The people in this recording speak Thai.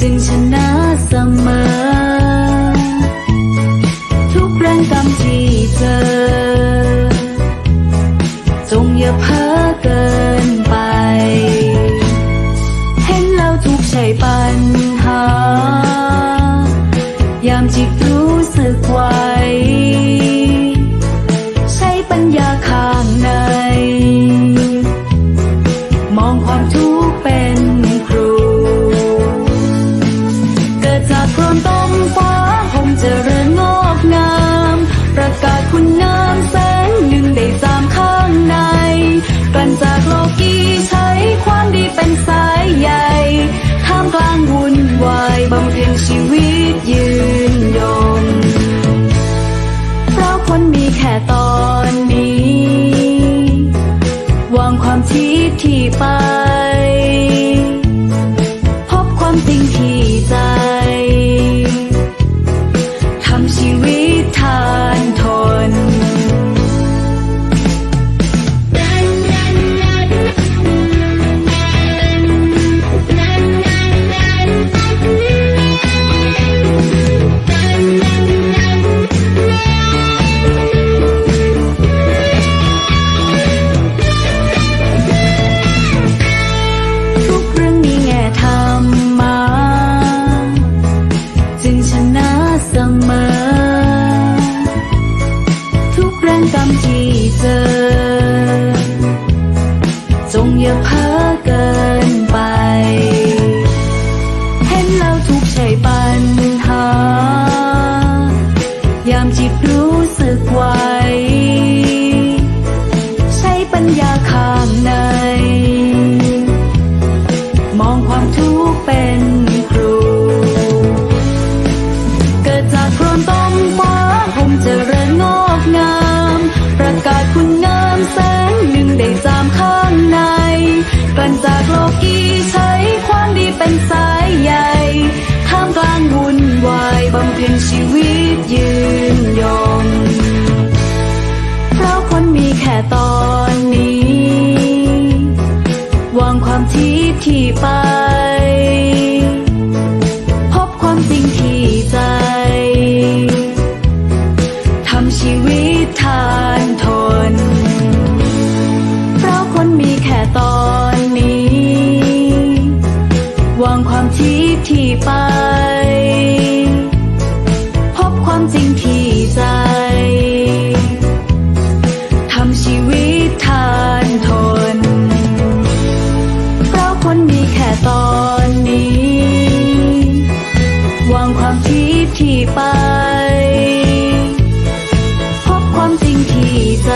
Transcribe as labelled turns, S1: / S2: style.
S1: จึงชนะเสมอ ทุกแรงกำที่เจอ จงอย่าเพ้อเกินไป เห็นแล้วทุกใช่ปัญหายามจิบ กาศคุณงามแสงหนึ่งได้จามข้างใน กลั่นจากโลกีใช้ความดีเป็นสายใยท่ามกลางวุ่นวายบำเพ็ญชีวิตยืนยงเพราะคนมีแค่ตอนนี้ วางความทิฏฐิไป งอย่าเพ้อเกินไป เห็นแล้วทุกใช่ปัญหายามจิตรู้สึกว่า กลั่นจากโลกีใช้ความดีเป็นสายใยท่ามกลางวุ่นวายบำเพ็ญชีวิตยืนยงเพราะคนมีแค่ตอนนี้วางความทิฏฐิไป พบความจริงที่ใจทำชีวิตทานทน เพราะคนมีแค่ตอน ไป พบความจริงที่ใจ ทำชีวิตทานทนเราคนมีแค่ตอนนี้ วางความคิดที่ไป พบความจริงที่ใจ